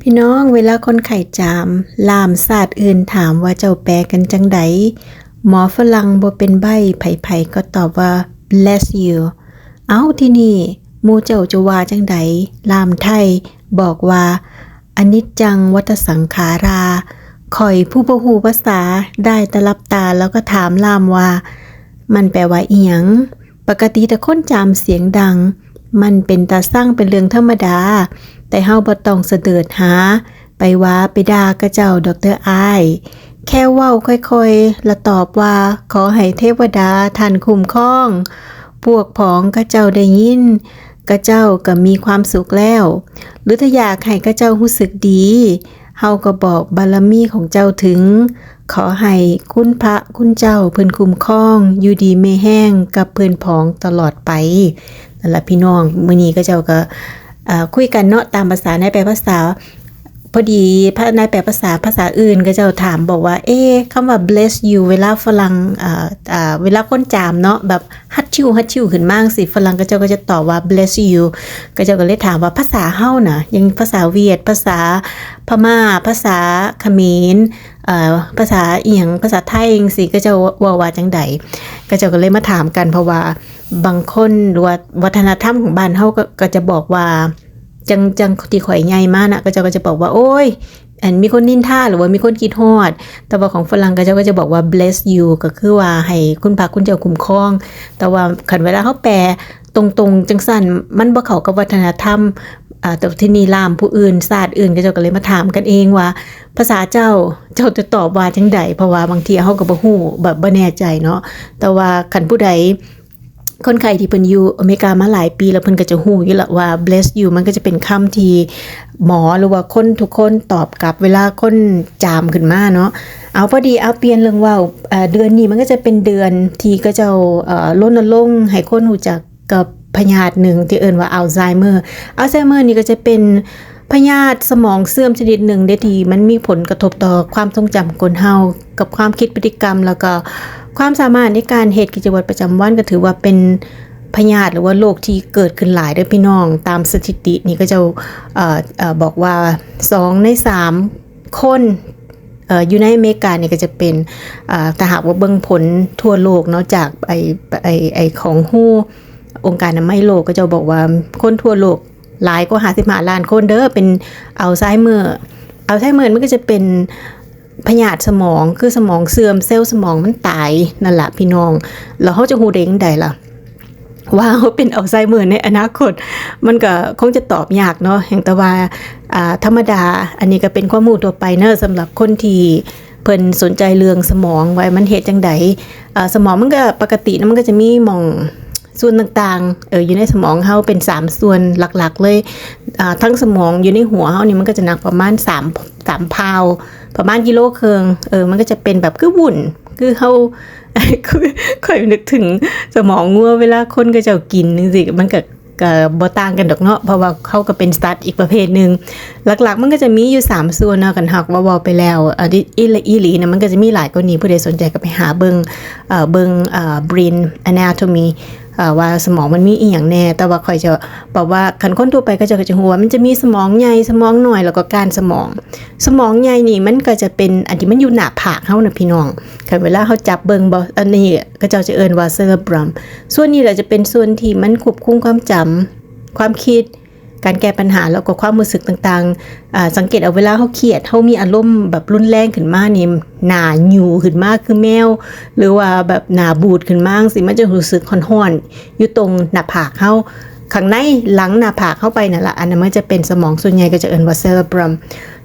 พี่น้องเวลาคนไข้จาม ลามศาสตร์อื่นถามว่าเจ้าแปลกันจังใดหมอฝรั่งบ่เป็นใบไผๆก็ตอบว่า bless you เอาที่นี่มูเจ้าจะว่าจังใดลามไทย บอกว่าอนิจจังวัฏสังขาราข่อยผู้บ่ฮู้ภาษาได้ตลับตาแล้วก็ถามลามว่า มันแปลว่าเอียง ปกติแต่คนจามเสียงดัง มันเป็นตาสร้างเป็นเรื่องธรรมดา แต่เฮาบ่ต้องเสดิดหา ไปว่าไปด่ากระเจ้าดอกเตอรอายแค่เว้าค่อยๆ และตอบว่าขอให้เทวดาท่านคุ้มครอง พวกพ้องกระเจ้าได้ยินกระเจ้าก็มีความสุขแล้ว หรือถ้าอยากให้กระเจ้ารู้สึกดี เฮาก็บอกบารมีของเจ้าถึง ขอให้คุณพระคุณเจ้าเพิ่นคุ้มครอง อยู่ดีไม่แห้งกับเพิ่นพ้องตลอดไป นั่นแหละพี่น้องมื้อนี้ก็เจ้าก็อ่าคุยกันเนาะตามภาษาในแปลภาษา พอดีพระนายแปลภาษาภาษาอื่นก็จะถามบอกว่า เอ๊คำว่า bless you เวลาฝรั่งอ่าอ่าเวลาคนจามเนาะแบบฮัตชิวฮัตชิวขึ้นมากสิฝรั่งก็เจ้าก็จะตอบว่า bless you ก็เจ้าก็เลยถามว่าภาษาเฮานะยังภาษาเวียด ภาษาพม่า ภาษาเขมรเอ่อภาษาเอียงภาษาไทยเองสิก็จะว่าว่าจังใดก็เจ้าก็เลยมาถามกันเพราะว่าบางคนหรือว่าวัฒนธรรมของบ้านเฮาก็จะบอกว่า จังจังที่ข่อยใหญ่มากนะก็เจ้าก็จะบอกว่า โอ้ยอันมีคนนินท่าหรือว่ามีคนคิดฮอด แต่ว่าของฝรั่งก็เจ้าก็จะบอกว่า bless you ก็คือว่าให้คุณพระคุณเจ้าคุ้มครอง แต่ว่าขันเวลาเขาแปลตรงๆ จังสั่นมันบ่เข้ากับวัฒนธรรมอ่าแต่ที่นี่ลามผู้อื่นศาสตร์อื่นก็เจ้าก็เลยมาถามกันเองว่า ภาษาเจ้าเจ้าจะตอบว่าจังใดเพราะว่าบางทีเฮาก็บ่ฮู้แบบบ่แน่ใจเนาะแต่ว่าคันผู้ใด คนไข้ที่เพิ่นอยู่อเมริกามาหลายปีแล้วเพิ่นก็จะฮู้อยู่ละว่า bless you มันก็จะเป็นคำที่หมอหรือว่าคนทุกคนตอบกลับเวลาคนจามขึ้นมาเนาะเอาพอดีเอาเปลี่ยนเรื่องว่าเดือนนี้มันก็จะเป็นเดือนที่ก็จะเอ่อรณรงค์ให้คนรู้จักกับพยาธิหนึ่งที่เอิ้นว่าอัลไซเมอร์อัลไซเมอร์นี่ก็จะเป็นพยาธิสมองเสื่อมชนิดหนึ่งได้ทีมันมีผลกระทบต่อความทรงจำของคนเฮากับความคิดพฤติกรรมแล้วก็ ความสามารถในการเหตุกิจวัตรประจำวันก็ถือว่าเป็นพยาธิหรือว่าโรคที่เกิดขึ้นหลายด้อพี่น้อง ตามสถิตินี่ก็จะออบอกว่า 2 ใน 3 คนอยู่ในอเมริกาเนี่ยก็จะเป็นอ่าแต่หากว่าเบิ่งผลทั่วโลกเนาะจากไอไอไอของฮู้องค์การอนามัยโลกก็จะบอกว่าคนทั่วโลกหลายกว่า55ล้านคนเด้อเป็นอัลไซเมอร์อัลไซเมอร์มันก็จะเป็น พยาธิสมองคือสมองเสื่อมเซลล์สมองมันตายนั่นแหละพี่น้อง แล้วเขาจะฮู้ได้งไงล่ะว่าเขาเป็นอัลไซเมอร์ในอนาคต มันก็คงจะตอบยากเนาะอย่างแต่ว่าอ่าธรรมดาอันนี้ก็เป็นข้อมูลตัวไปเนอะสำหรับคนที่เพิ่นสนใจเรื่องสมองไว้มันเหตุจังใดสมองมันก็ปกตินะมันก็จะมีมอง ส่วนต่างๆเอออยู่ในสมองเฮาเป็น 3 ส่วนหลักๆ เลยอ่าทั้งสมองอยู่ในหัวเฮานี่มันก็จะหนักประมาณ3 3พาวประมาณกิโลเครึ่งเออมันก็จะเป็นแบบคือวุ่นคือเฮาค่อยนึกถึงสมองงัวเวลาคนก็จะกินนึงสิมันก็ก็บ่ต่างกันดอกเนาะเพราะว่าเขาก็เป็นสัตว์อีกประเภทหนึ่งหลักๆ มันก็จะมีอยู่ 3 ส่วนเนาะกันหักว่าวาไปแล้วอันนี้อีลอีหลีนะมันก็จะมีหลายกว่านี้ผู้ใดสนใจก็ไปหาเบิงเอ่อเบิงเอ่อ brain anatomy เอ่อ ว่าสมองมันมีอีหยังแน่ แต่ว่าคอยจะบอกว่าคันคนทั่วไปก็จะก็จะหัวมันจะมีสมองใหญ่สมองหน่อยแล้วก็การสมอง สมองใหญ่นี่มันก็จะเป็นอันที่มันอยู่หน้าผากเฮานะพี่น้องคันเวลาเขาจับเบิงบ่อันนี้ก็จะจะเอิ้นว่า cerebrum ส่วนนี้แหละจะเป็นส่วนที่มันควบคุมความจำความคิด การแก้ปัญหาแล้วก็ความรู้สึกต่างๆ สังเกตเอาเวลาเขาเครียดเขามีอารมณ์แบบรุนแรงขึ้นมานี่หนาหยูขึ้นมากคือแมว หรือว่าแบบหนาบูดขึ้นมากสิมันจะรู้สึกห่อนๆอยู่ตรงหน้าผากเขาข้างในหลังหน้าผากเข้าไปนั่นแหละอันนั้นมันจะเป็นสมองส่วนใหญ่ก็จะเอิ้นว่า cerebrum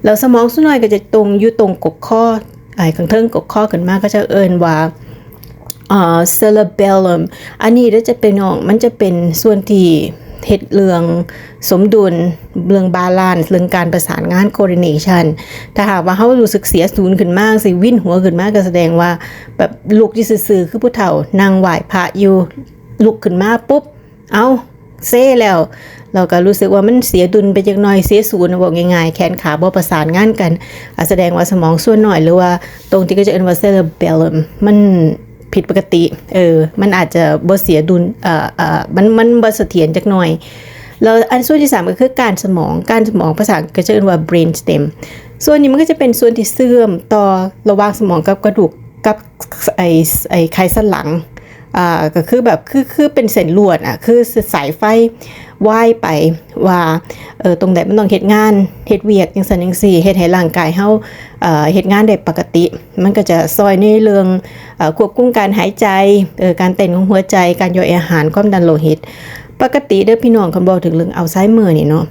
แล้วสมองส่วนน้อยก็จะตรงอยู่ตรงกกข้อไอ้ข้างเทิงกกข้อขึ้นมากก็จะเอิ้นว่าอ่า cerebellum อันนี้ก็จะเป็นของมันจะเป็นส่วนที่ เฮ็ดเรื่องสมดุลเรื่องบาลานซ์เรื่องการประสานงาน coordination ถ้าหากว่าเขารู้สึกเสียศูนย์ขึ้นมากสิวิ่นหัวขึ้นมากก็แสดงว่าแบบลุกที่ซื่อคือผู้เฒ่านางไหวพระอยู่ลุกขึ้นมาปุ๊บ เอาเซ่แล้ว เราก็รู้สึกว่ามันเสียดุลไปจักหน่อยเสียศูนย์บอกง่ายๆแขนขาบ่ประสานงานกันแสดงว่าสมองส่วนหน่อยหรือว่าตรงที่ก็จะเอ็นว่า cerebellum มัน ผิดปกติ เออ มันอาจจะบ่เสียดุลเอ่อเอ่อมันมันบ่เสถียรจักหน่อย แล้วอันส่วนที่สามก็คือการสมอง การสมองภาษาอังกฤษก็จะเรียกว่า brain stem ส่วนนี้มันก็จะเป็นส่วนที่เสื่อมต่อระหว่างสมองกับกระดูกกับไอไอไขสันหลัง อ่าก็คือแบบคือคือเป็นเส้นลวดอะคือสายไฟว่ายไปว่าเออตรงไหนมันต้องเฮ็ดงานเฮ็ดเวียกจังซั่นจังซี่เฮ็ดให้ร่างกายเฮาเอ่อเฮ็ดงานได้ปกติ มันก็จะซอยในเรื่องเอ่อควบคุมการหายใจเออการเต้นของหัวใจ การย่อยอาหารความดันโลหิต ปกติเด้อพี่น้องคันบอกถึงเรื่องอัลไซเมอร์นี่เนาะ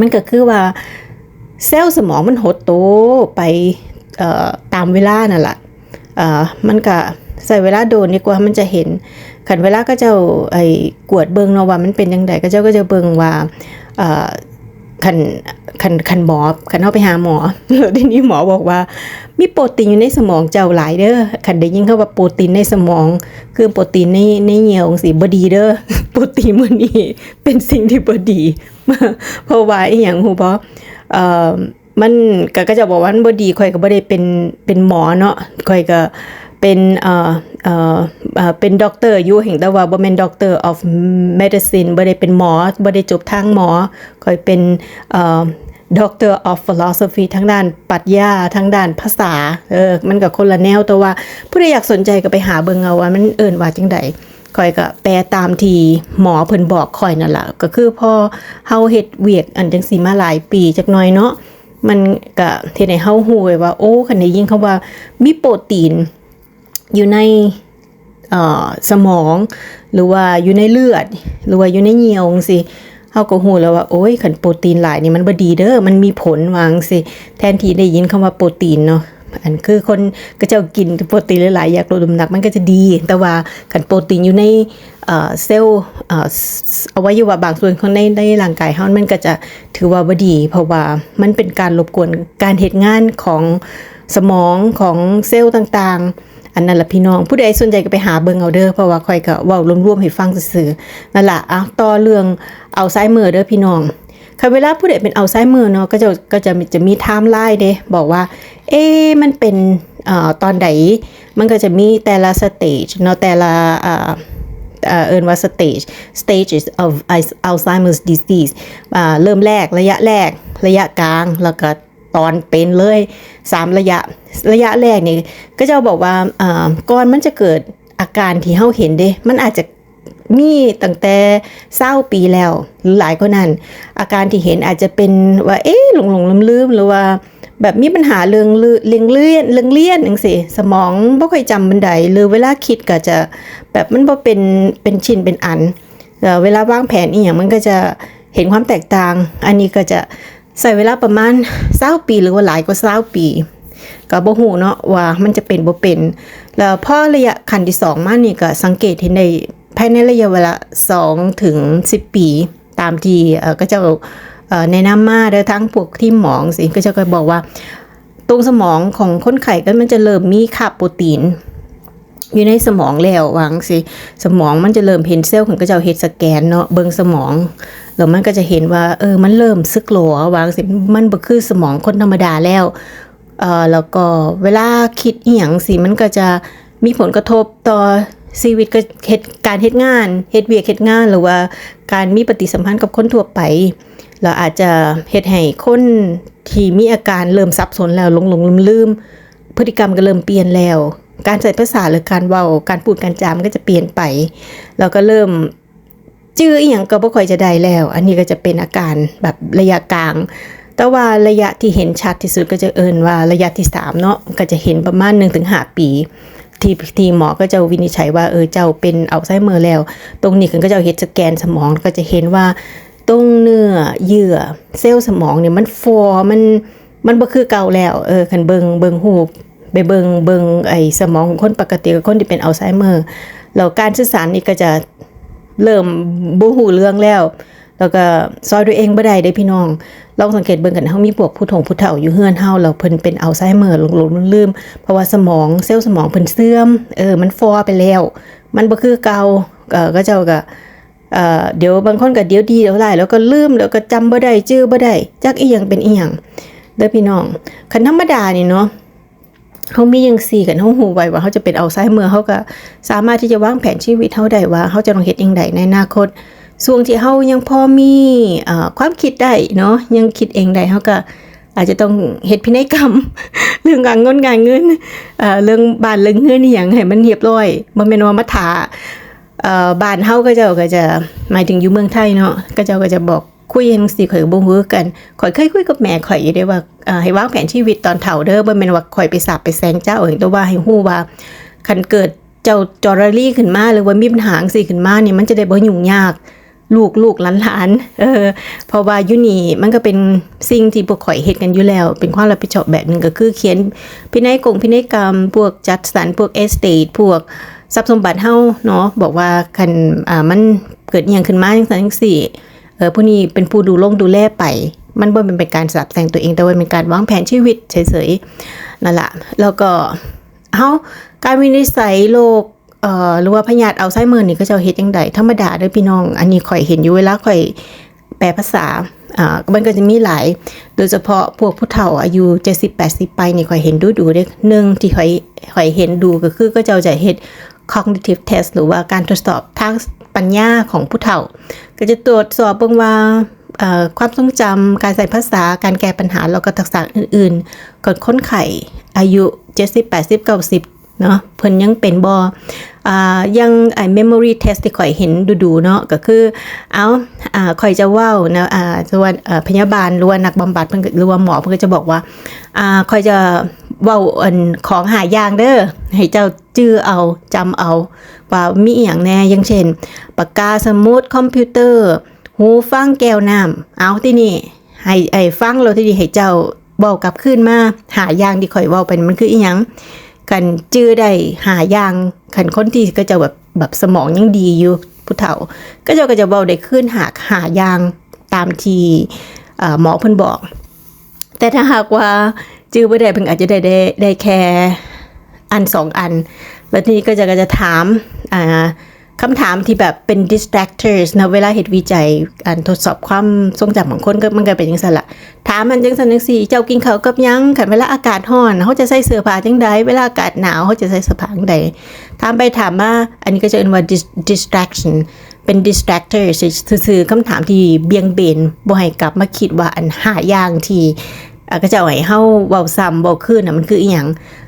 มันก็คือว่าเซลล์สมองมันหดโตไปตามเวลานั่นแหละมันก็ ใส่เวลาโดนดีกว่ามันจะเห็นขันเวลาก็เจ้าไอ้กวดเบิงเนาะว่ามันเป็นยังไงก็เจ้าก็จะเบิงว่าขันขันขันหมอขันเข้าไปหาหมอแล้วทีนี้หมอบอกว่า มีโปรตีนอยู่ในสมองเจ้าหลายเด้อขันได้ยินเขาว่าโปรตีนในสมอง คือโปรตีนในในเหนียวสิบดีเด้อโปรตีนมื้อนี้เป็นสิ่งที่บดีเพราะว่าอีหยังฮู้บ่เอ่อมันก็จะบอกว่ามันบดีข่อยก็บ่ได้เป็นเป็นหมอเนาะข่อยก็ เป็นเอ่อเอ่อเป็นด็อกเตอร์อยู่แห่งแต่ว่าบ่แม่นด็อกเตอร์ of medicine บ่ได้เป็นหมอบ่ได้จบทางหมอข่อยเป็นเอ่อ Doctor of Philosophy ทั้งด้านปรัชญาทั้งด้านภาษาเออมันก็คนละแนวแต่ว่าผู้ใดอยากสนใจก็ไปหาเบิ่งเอาว่ามันเอิ้นว่าจังไดข่อยก็แปลตามที่หมอเพิ่นบอกข่อยนั่นล่ะก็คือพอเฮาเฮ็ดเวียกอันจังซี่มาหลายปีจักหน่อยเนาะมันก็เฮ็ดให้เฮาฮู้ว้ว่าโอ้คันได้ยินคำว่ามีโปรตีน อยู่ในสมอง หรือว่าอยู่ในเลือด หรือว่าอยู่ในเนียวจังซี่เฮาก็ฮู้แล้วว่าโอ้ยคันโปรตีนหลายนี่มันบดีเด้อมันมีผลวางซี่แทนที่ได้ยินคำว่าโปรตีนเนาะอันคือคนก็จะกินโปรตีนหลายๆอยากลดน้ำหนักมันก็จะดี แต่ว่าขันโปรตีนอยู่ในเซลล์เอ่ออวัยวะบางส่วนของในในร่างกายเฮามันก็จะถือว่าบดี เพราะว่ามันเป็นการรบกวนการเฮ็ดงานของสมองของเซลล์ต่างๆ อันนั้นละพี่น้อง ผู้ใดสนใจก็ไปหาเบิ่งเอาเด้อเพราะว่าคอยก็เว้ารวมๆให้ฟังซื่อๆนั่นล่ะอะต่อเรื่องเอาไซเมอร์เด้อพี่น้องค่ะเวลาผู้ใดเป็นอัลไซเมอร์เนาะก็จะก็จะจะมีไทม์ไลน์เด้บอกว่า เอ๊มันเป็นเอ่อตอนใดมันก็จะมีแต่ละสเตจเนาะแต่ละเอ่อเอ่อเอินว่า stage stages of Alzheimer's disease อ่าเริ่มแรกระยะแรก ระยะกลาง แล้วก็ ตอนเป็นเลยสามระยะระยะแรกนี่ก็จะบอกว่าก่อนมันจะเกิดอาการที่เฮาเห็นเด้ มันอาจจะมีตั้งแต่เศร้าปีแล้ว หรือหลายก็นั้น อาการที่เห็นอาจจะเป็นว่า เอ๊ะหลงหลงลืมลืมหรือว่า แบบมีปัญหาเรื่องลืเรื่องเลี่ยนเรื่องเลี่ยนจังซี่สมองบ่ค่อยจำบันไดหรือเวลาคิดก็จะแบบมันบ่เป็นเป็นชิ้นเป็นอันเวลาวางแผนอีหยังมันก็จะเห็นความแตกต่าง อันนี้ก็จะ ใส่เวลาประมาณ20ปีหรือว่าหลายกว่า20ปีก็บ่ฮู้เนาะว่ามันจะเป็นบ่เป็น แล้วพอระยะขั้นที่สองมานี่ก็สังเกตเห็นได้ภายในระยะเวลา2ถึง10ปี ตามที่เอ่อก็จะเอ่อแนะนำมาเด้อทั้งพวกที่หมองสิก็จะก็บอกว่าตรงสมองของคนไข้ก็มันจะเริ่มมีคาบโปรตีน อยู่ในสมองแล้ววาจังสิสมองมันจะเริ่มเห็นเซลล์ของก็จะเฮ็ดสแกนเนาะเบิ่งสมองแล้วมันก็จะเห็นว่าเออมันเริ่มซึกโหลวาจังสิมันบ่คือสมองคนธรรมดาแล้วเอ่อแล้วก็เวลาคิดอีหยังสิมันก็จะมีผลกระทบต่อชีวิตก็เฮ็ดการเฮ็ดงานเฮ็ดเวียกเฮ็ดงานหรือว่าการมีปฏิสัมพันธ์กับคนทั่วไปแล้วอาจจะเฮ็ดให้คนที่มีอาการเริ่มสับสนแล้วหลงหลงลืมลืมๆพฤติกรรมก็เริ่มเปลี่ยนแล้ว การใส่ภาษาหรือการเว้าการพูดการจามนก็จะเปลี่ยนไปแล้วก็เริ่มจื้ออีหยังก็บ่ค่อยจะได้แล้ว อันนี้ก็จะเป็นอาการแบบระยะกลาง แต่ว่าระยะที่เห็นชัดที่สุดก็จะเอินว่าระยะที่3เนาะก็จะเห็นประมาณ1-5ปีที่ที่หมอก็จะวินิจฉัยว่าเออเจ้าเป็นอัลไซเมอร์แล้ว ตรงนี้ก็จะเฮ็ดสแกนสมองก็จะเห็นว่า ตรงเนื้อเยื่อเซลล์สมองเนี่ยมันฟอมันมันบ่คือเก่าแล้วเออคันเบิงเบิงหู ไปเบิงเบิงไอ้สมองของคนปกติกับคนที่เป็นอัลไซเมอร์แล้วการสื่อสารนี่ก็จะเริ่มบูหูเรื่องแล้ว แล้วก็ซอยตัวยเองบ่ได้เด้พี่น้องลองสังเกตเบิ่งกันเฮามีพวกผู้ถงผู้เฒ่าอยู่เฮือนเฮาแล้วเพิ่นเป็นอัลไซเมอร์หลงลืม เพราะว่าสมองเซลล์สมองเพิ่นเสื่อมเออมันฟอไปแล้ว มันบ่คือเก่าก็เจ้าก็เอ่อเดี๋ยวบางคนก็เดี๋ยวดีเดี๋ยวร้ายแล้วก็ลืมแล้วก็จำบ่ได้จื้อบ่ได้จักอีหยังเป็นอีหยังเด้อพี่น้องคันธรรมดานี่เนาะ เขามียังสี่กันเขาหูไว้ว่าเขาจะเป็นเอัลไซเมอร์เขาก็สามารถที่จะวางแผนชีวิตเขาได้ว่าเขาจะต้องเฮ็ดยังไงในอนาคตช่วงที่เฮายังพอมีอความคิดได้เนาะยังคิดเองได้เฮาก็อาจจะต้องเฮ็ดพินัยกรรม เรื่องการเงินการเงินเรื่องบ้านเรื่องเงินนี่หยังให้มันเรียบร้อยบ่แม่นว่ามาถาบ้านเฮาก็เจ้าก็จะหมายถึงอยู่เมืองไทยเนาะก็เจ้าก็จะบอก คุยจังซี่ข่อยบ่ฮู้คือกันข่อยเคยคุยกับแม่ข่อยอยู่ได้ว่าอ่อให้วางแผนชีวิตตอนเฒ่าเด้อบ่แม่นว่าข่อยไปสาบไปแซงเจ้าเองแต่ว่าให้ฮู้ว่าคันเกิดเจ้าจอร์รี่ขึ้นมาหรือว่ามีปัญหาจังซี่ขึ้นมาเนี่ยมันจะได้บ่ยุ่งยากลูกลูกหลานหลานเออเพราะว่ายุนี่มันก็เป็นสิ่งที่พวกข่อยเฮ็ดกันอยู่แล้ว เป็นความรับผิดชอบแบบหนึงก็คือเขียนพินัยกงพินัยกรรม พวกจัดสรรพวกเอสเตทพวกทรัพย์สมบัติเฮาเนาะบอกว่าคันอ่ามันเกิดอย่างขึ้นมาจังซั่นจังซี่ เออผู้นี้เป็นผู้ดูโลงดูแลไป มันบ่เป็นเป็นการสับแซงตัวเองแต่ว่าเป็นการวางแผนชีวิตเฉยๆนั่นแหละแล้วก็เฮาการวินิจฉัยโรคเอ่อหรือว่าพยาธิอัลไซเมอร์นี่ก็จะเฮ็ดจังไดธรรมดาเด้อพี่น้อง อันนี้ข่อยเห็นอยู่เวลาข่อยแปลภาษาอ่ามันก็จะมีหลาย โดยเฉพาะพวกผู้เฒ่าอายุ70 80 ไปนี่ข่อยเห็นดูดูเด้หนึ่งที่ข่อยข่อยเห็นดูก็คือก็จะจะเฮ็ด cognitive test หรือว่าการทดสอบทาง ปัญญาของผู้เฒ่า ก็จะตรวจสอบเบิ่งว่าความทรงจำการใส่ภาษาการแก้ปัญหาแล้วก็ทักษะอื่นๆก่อนค้นไข้อายุ 70 80 90เนาะเพิ่นยังเป็นบอยังไอ้ memory test ที่ข่อยเห็นดูๆเนาะก็คือเอาอ่าข่อยจะว้านะอ่าส่วนพยาบาลหรือว่านักบำบัดเพิ่นหรือว่าหมอเพิ่นก็จะบอกว่าอ่าข่อยจะเว้าอันของหาอย่างเด้อให้เจ้าจื้อเอาจำเอา ว่ามีอีหยังแน่อย่างเช่น ปากกาสมุดคอมพิวเตอร์ หูฟังแก้วน้ำเอาที่นี่ให้ไอ้ฟังเราที่นี่ให้เจ้าบอกกลับขึ้นมาหาอย่างที่ข่อยว้าไปมันคืออีหยังกันจื้อได้หาอย่างขันคนที่ก็จะแบบแบบสมองยังดีอยู่ผู้เฒ่า ก็จะก็จะเบาได้ขึ้นหากหาอย่างตามที่หมอเพิ่นบอก แต่ถ้าหากว่าจื้อบ่ได้เพิ่นอาจจะได้ได้ได้แค่อันสองอัน แล้วทีนี้ก็จะก็จะถามคำถามที่แบบเป็น distractors นะเวลาเฮ็ดวิจัยการทดสอบความทรงจำของคนก็มันก็เป็นจังซั่นละถามมันจังซั่นจังซี่เจ้ากินเขากับยังคันเวลาอากาศร้อนเขาจะใส่เสื้อผ้าจังใดเวลาอากาศหนาวเขาจะใส่เสื้อผ้าจังใดถามไปถามมาอันนี้ก็จะเรียกว่า distraction เป็น distractor ซื่อคำถามที่เบี่ยงเบนบ่ให้กลับมาคิดว่าอันหาอย่างที่ ก็จะเอาให้เฮาเว้าซ้ำเว้าคืนน่ะมันคืออีหยัง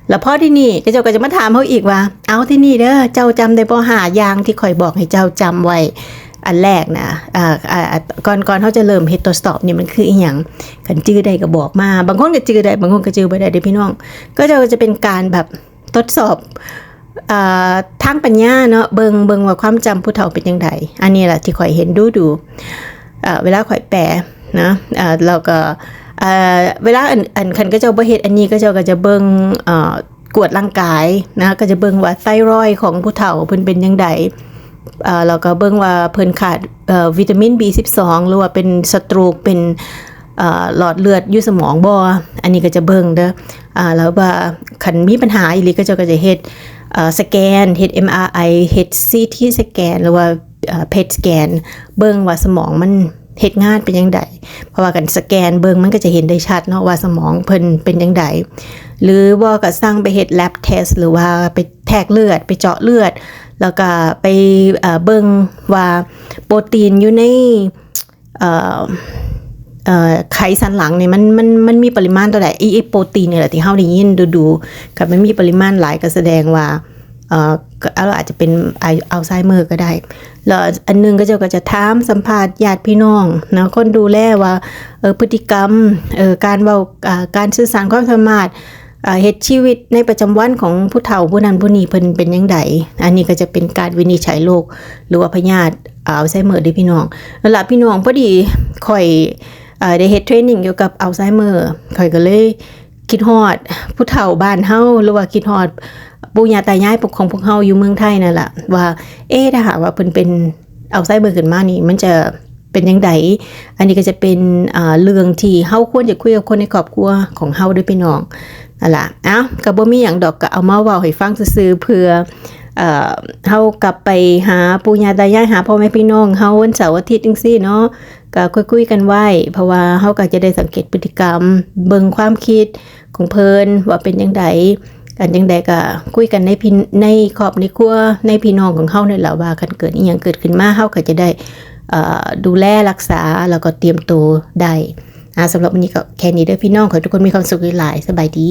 แล้วพอที่นี่เจ้าก็จะมาถามเฮาอีกว่า เอาที่นี่เด้อเจ้าจำได้บ่หาอย่างที่ข่อยบอกให้เจ้าจำไว้อันแรกนะอ่าอ่าก่อนก่อนเขาจะเริ่มเฮ็ดทดสอบนี่มันคืออีหยังคันจื้อได้ก็บอกมา บางคนก็จื้อได้ บางคนก็จื้อบ่ได้เด้พี่น้อง ก็จะจะเป็นการแบบทดสอบอ่าทางปัญญาเนาะเบิงเบิงว่าความจำผู้เฒ่าเป็นจังไดอันนี้แหละที่ข่อยเห็นดูดูเอ่อเวลาข่อยแปลนะเอ่อแล้วก็ เวลาอันอันคันก็จ้าบ่เฮ็ดอันนี้ก็จ้าก็จะเบิงเอ่อกวดร่างกายนะก็จะเบิงว่าไทรอยของผู้เฒ่าเพิ่นเป็นจังไดเอ่อเราก็เบิ่งว่าเพิ่นขาดวิตามิน B12 หรือว่าเป็นสตรกเป็นหลอดเลือดอยู่สมองบ่อันนี้ก็จะเบิ่งเด้ออ่าแล้วว่าคันมีปัญหาอีหลีก็จะก็จะเฮ็ดสแกนเฮ็ด MRI เฮ็ด CT สแกนหรือว่าเอ่อ PET สแกนเบิ่งว่าสมองมัน เฮ็ดงานเป็นจังไดเพราะว่ากันสแกนเบิงมันก็จะเห็นได้ชัดเนาะว่าสมองเพิ่นเป็นจังไดหรือว่าก็สร้างไปเฮ็ด lab test หรือว่าไปแทกเลือด ไปเจาะเลือด แล้วก็ไปเอ่อเบิ่งว่าโปรตีนอยู่ในไขสันหลังเนี่ยมันมันมันมีปริมาณเท่าไหร่ไอ้โปรตีนเนี่ยแหละที่เฮาได้ยินดูดูกับมันมีปริมาณหลายก็แสดงว่า เอ่อก็เราอาจจะเป็นอัลไซเมอร์ก็ได้แล้วอันหนึงก็จะก็จะถามสัมภาษณ์ญาติพี่น้องนะคนดูแลว่าเออพฤติกรรมเออการเว้าการสื่อสารความสามารถเฮ็ดชีวิตในประจำวันของผู้เฒ่าผู้นั้นผู้นี้เพิ่นเป็นจังไดอันนี้ก็จะเป็นการวินิจฉัยโรคหรือว่าพยาธิอัลไซเมอร์ด้อพี่น้องแล้วล่ะพี่น้องพอดีข่อยได้เฮ็ดเทรนนิ่งเกี่ยวกับอัลไซเมอร์ข่อยก็เลยคิดฮอดผู้เฒ่าบ้านเฮาหรือว่าคิดฮอด ปู่ย่าตายายปกของพวกเฮาอยู่เมืองไทยนั่นแหละว่า เอ๊ะถ้าหากว่าเพิ่นเป็นอัลไซเมอร์ขึ้นมานี่ มันจะเป็นยังไงอันนี้ก็จะเป็นเรื่องที่เฮาควรจะคุยกับคนในครอบครัวของเฮาด้วยพี่น้องนั่นแหละเอ้าก็บ่มีหยังดอกก็เอามาเว้าให้ฟังซื่อเพื่อเอ่อเฮากลับไปหาปู่ย่าตายายหาพ่อแม่พี่น้องเฮาวันเสาร์อาทิตย์จังซี่เนาะก็คุยๆกันไว้ เพราะว่าเฮาก็จะได้สังเกตพฤติกรรม เบิ่งความคิดของเพิ่นว่าเป็นจังได กันยังใดก็คุยกันในพินในขอบในครัวในพี่น้องของเฮานี่แหละว่าคันเกิดอีหยังเกิดขึ้นมาเฮาก็จะได้ดูแลรักษาแล้วก็เตรียมตัวได้สำหรับวันนี้ก็แค่นี้เด้อพี่น้องขอทุกคนมีความสุขหลายสบายดี